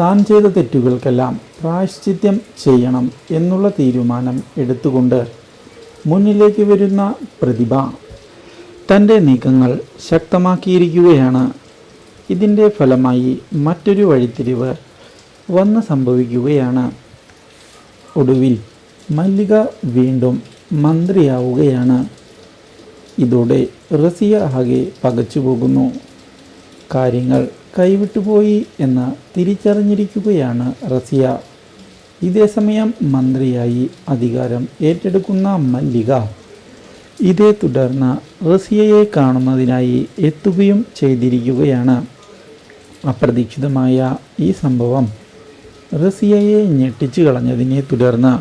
താൻ ചെയ്ത തെറ്റുകൾക്കെല്ലാം പ്രായശ്ചിത്യം ചെയ്യണം എന്നുള്ള തീരുമാനം എടുത്തുകൊണ്ട് മുന്നിലേക്ക് വരുന്ന പ്രതിഭ തന്റെ നീക്കങ്ങൾ ശക്തമാക്കിയിരിക്കുകയാണ്. ഇതിന്റെ ഫലമായി മറ്റൊരു വഴിത്തിരിവ് വന്ന് സംഭവിക്കുകയാണ്. ഒടുവിൽ മല്ലിക വീണ്ടും മന്ത്രിയാവുകയാണ്. ഇതോടെ റസിയ ആകെ പകച്ചു പോകുന്നു കാര്യങ്ങൾ കൈവിട്ടുപോയി എന്ന് തിരിച്ചറിഞ്ഞിരിക്കുകയാണ് റസിയ. ഇതേസമയം മന്ത്രിയായി അധികാരം ഏറ്റെടുക്കുന്ന മല്ലിക. ഇതേ തുടർന്ന് റസിയയെ കാണുന്നതിനായി എത്തുകയും ചെയ്തിരിക്കുകയാണ്. അപ്രതീക്ഷിതമായ ഈ സംഭവം റസിയയെ ഞെട്ടിച്ചു കളഞ്ഞതിനെ തുടർന്ന്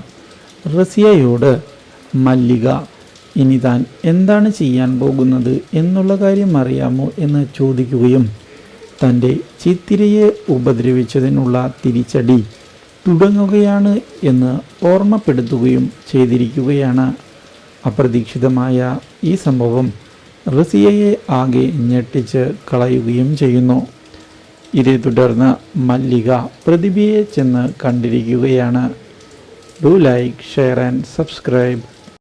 റസിയയോട് മല്ലിക ഇനി താൻ എന്താണ് ചെയ്യാൻ പോകുന്നത് എന്നുള്ള കാര്യം അറിയാമോ? എന്ന് ചോദിക്കുകയും തന്റെ ചിത്തിരയെ ഉപദ്രവിച്ചതിനുള്ള തിരിച്ചടി തുടങ്ങുകയാണ് എന്ന് ഓർമ്മപ്പെടുത്തുകയും ചെയ്തിരിക്കുകയാണ്. അപ്രതീക്ഷിതമായ ഈ സംഭവം റസിയയെ ആകെ ഞെട്ടിച്ച് കളയുകയും ചെയ്യുന്നു. ഇതേ തുടർന്ന് മല്ലിക പ്രതിഭയെ ചെന്ന് കണ്ടിരിക്കുകയാണ്. Do like share and subscribe